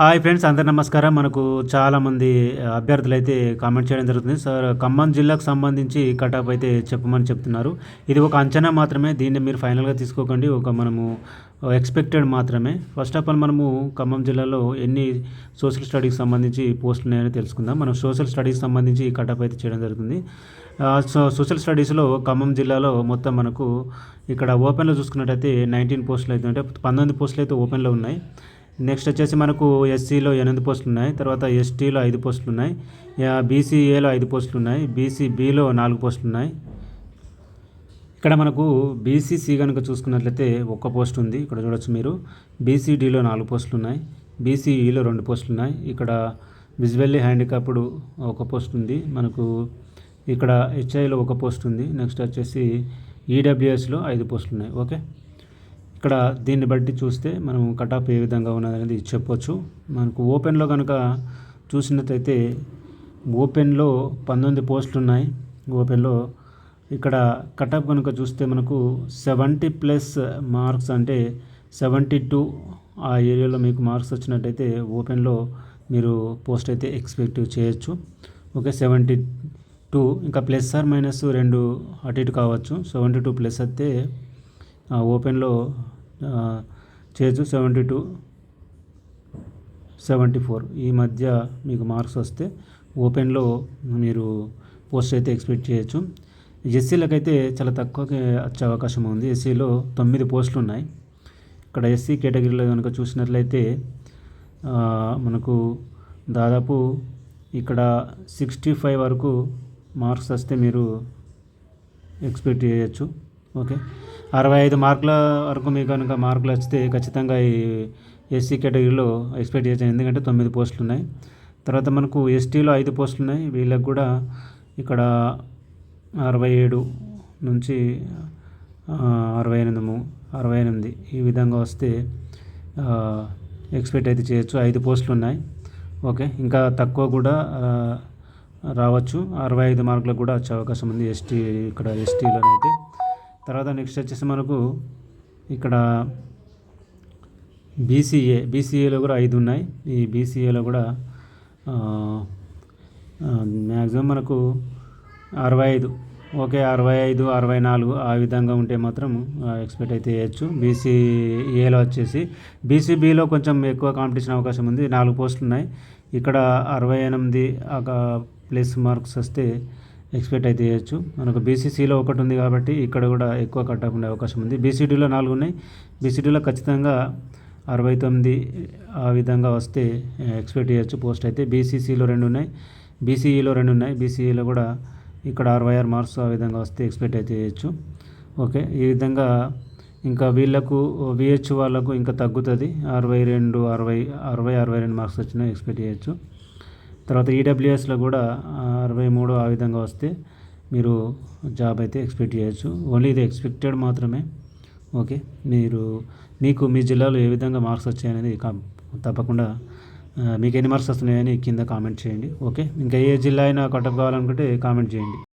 Hi friends అందరు నమస్కారం. మనకు చాలామంది అభ్యర్థులు అయితే కామెంట్ చేయడం జరుగుతుంది. సార్ ఖమ్మం జిల్లాకు సంబంధించి కటాప్ అయితే చెప్పమని చెప్తున్నారు. ఇది ఒక అంచనా మాత్రమే. దీన్ని మీరు ఫైనల్గా తీసుకోకండి. ఒక మనము ఎక్స్పెక్టెడ్ మాత్రమే. ఫస్ట్ ఆఫ్ ఆల్ మనము ఖమ్మం జిల్లాలో ఎన్ని సోషల్ స్టడీకి సంబంధించి పోస్టులు ఉన్నాయని తెలుసుకుందాం. మనం సోషల్ స్టడీస్ సంబంధించి కటాప్ అయితే చేయడం జరుగుతుంది. సో సోషల్ స్టడీస్లో ఖమ్మం జిల్లాలో మొత్తం మనకు ఇక్కడ ఓపెన్లో చూసుకున్నట్టయితే నైన్టీన్ పోస్టులు అయితే అంటే పంతొమ్మిది పోస్టులు అయితే ఓపెన్లో ఉన్నాయి. నెక్స్ట్ వచ్చేసి మనకు ఎస్సీలో ఎనిమిది పోస్టులు ఉన్నాయి తర్వాత ఎస్టీలో ఐదు పోస్టులు ఉన్నాయి బీసీఏలో ఐదు పోస్టులు ఉన్నాయి బీసీబీలో నాలుగు పోస్టులు ఉన్నాయి ఇక్కడ మనకు బీసీసీ కనుక చూసుకున్నట్లయితే ఒక్క పోస్ట్ ఉంది ఇక్కడ చూడొచ్చు మీరు. బీసీడీలో నాలుగు పోస్టులు ఉన్నాయి బీసీఈలో రెండు పోస్టులు ఉన్నాయి ఇక్కడ విజువల్లీ హ్యాండిక్యాప్డ్ ఒక పోస్ట్ ఉంది మనకు ఇక్కడ హెచ్ఐలో ఒక పోస్ట్ ఉంది నెక్స్ట్ వచ్చేసి ఈడబ్ల్యూఎస్లో ఐదు పోస్టులు ఉన్నాయి ఓకే? ఇక్కడ దీన్ని బట్టి చూస్తే మనం కటాప్ ఏ విధంగా ఉన్నదనేది చెప్పొచ్చు. మనకు ఓపెన్లో కనుక చూసినట్టయితే ఓపెన్లో పంతొమ్మిది పోస్టులు ఉన్నాయి ఓపెన్లో ఇక్కడ కటాప్ కనుక చూస్తే మనకు సెవెంటీ ప్లస్ మార్క్స్ అంటే సెవెంటీ టూ ఆ ఏరియాలో మీకు మార్క్స్ వచ్చినట్టయితే ఓపెన్లో మీరు పోస్ట్ అయితే ఎక్స్పెక్ట్ చేయొచ్చు. Okay seventy two. ఇంకా ప్లస్ ఆర్ మైనస్ రెండు అటు ఇటు కావచ్చు. సెవెంటీ టూ ప్లస్ అయితే ఓపెన్లో చేయొచ్చు సెవెంటీ టూ సెవెంటీ ఫోర్. ఈ మధ్య మీకు మార్క్స్ వస్తే ఓపెన్లో మీరు పోస్ట్ అయితే ఎక్స్పెక్ట్ చేయొచ్చు. ఎస్సీలకైతే చాలా తక్కువగా వచ్చే అవకాశం ఉంది. ఎస్సీలో తొమ్మిది పోస్టులు ఉన్నాయి. ఇక్కడ ఎస్సీ కేటగిరీలో కనుక చూసినట్లయితే మనకు దాదాపు ఇక్కడ సిక్స్టీ ఫైవ్ వరకు మార్క్స్ వస్తే మీరు ఎక్స్పెక్ట్ చేయొచ్చు. ఓకే. అరవై ఐదు మార్కుల వరకు మీకు కనుక మార్కులు వస్తే ఖచ్చితంగా ఈ ఎస్సీ కేటగిరీలో ఎక్స్పెక్ట్ చేసాను ఎందుకంటే తొమ్మిది పోస్టులు ఉన్నాయి. తర్వాత మనకు ఎస్టీలో ఐదు పోస్టులు ఉన్నాయి. వీళ్ళకి కూడా ఇక్కడ అరవై ఏడు నుంచి అరవై ఎనిమిది అరవై ఎనిమిది ఈ విధంగా వస్తే ఎక్స్పెక్ట్ అయితే చేయొచ్చు. ఐదు పోస్టులు ఉన్నాయి. ఓకే. ఇంకా తక్కువ కూడా రావచ్చు. అరవై ఐదు మార్కులకు కూడా వచ్చే అవకాశం ఉంది ఎస్టీ ఇక్కడ ఎస్టీలోనైతే. తర్వాత నెక్స్ట్ వచ్చేసి మనకు ఇక్కడ బీసీఏ బీసీఏలో కూడా ఐదు ఉన్నాయి. ఈ బీసీఏలో కూడా మ్యాక్సిమం మనకు అరవై ఐదు. ఓకే అరవై ఐదు అరవై నాలుగు ఆ విధంగా ఉంటే మాత్రం ఎక్స్పెక్ట్ అయితే చేయొచ్చు. బీసీఏలో వచ్చేసి బీసీబీలో కొంచెం ఎక్కువ కాంపిటీషన్ అవకాశం ఉంది. నాలుగు పోస్టులు ఉన్నాయి. ఇక్కడ అరవై ఎనిమిది ప్లస్ మార్క్స్ వస్తే ఎక్స్పెక్ట్ అయితే చేయొచ్చు. మనకు బీసీసీలో ఒకటి ఉంది కాబట్టి ఇక్కడ కూడా ఎక్కువ కట్ ఉండే అవకాశం ఉంది. బీసీడీలో నాలుగు ఉన్నాయి. బీసీడీలో ఖచ్చితంగా అరవై తొమ్మిది ఆ విధంగా వస్తే ఎక్స్పెక్ట్ చేయొచ్చు. పోస్ట్ అయితే బీసీసీలో రెండు ఉన్నాయి. బీసీఈలో రెండు ఉన్నాయి. బీసీఈలో కూడా ఇక్కడ అరవై ఆరు మార్క్స్ ఆ విధంగా వస్తే ఎక్స్పెక్ట్ అయితే చేయొచ్చు. ఓకే. ఈ విధంగా ఇంకా వీళ్ళకు విహెచ్ వాళ్ళకు ఇంకా తగ్గుతుంది. అరవై రెండు అరవై అరవై అరవై రెండు మార్క్స్ వచ్చినా ఎక్స్పెక్ట్ చేయొచ్చు. తర్వాత ఈడబ్ల్యూఎస్లో కూడా అరవై మూడు ఆ విధంగా వస్తే మీరు జాబ్ అయితే ఎక్స్పెక్ట్ చేయొచ్చు. ఓన్లీ ఇది ఎక్స్పెక్టెడ్ మాత్రమే. ఓకే. మీరు మీకు మీ జిల్లాలో ఏ విధంగా మార్క్స్ వచ్చాయనేది తప్పకుండా మీకు ఎన్ని మార్క్స్ వస్తున్నాయని కింద కామెంట్ చేయండి. ఓకే. ఇంకా ఏ జిల్లా అయినా కటప్ కావాలనుకుంటే కామెంట్ చేయండి.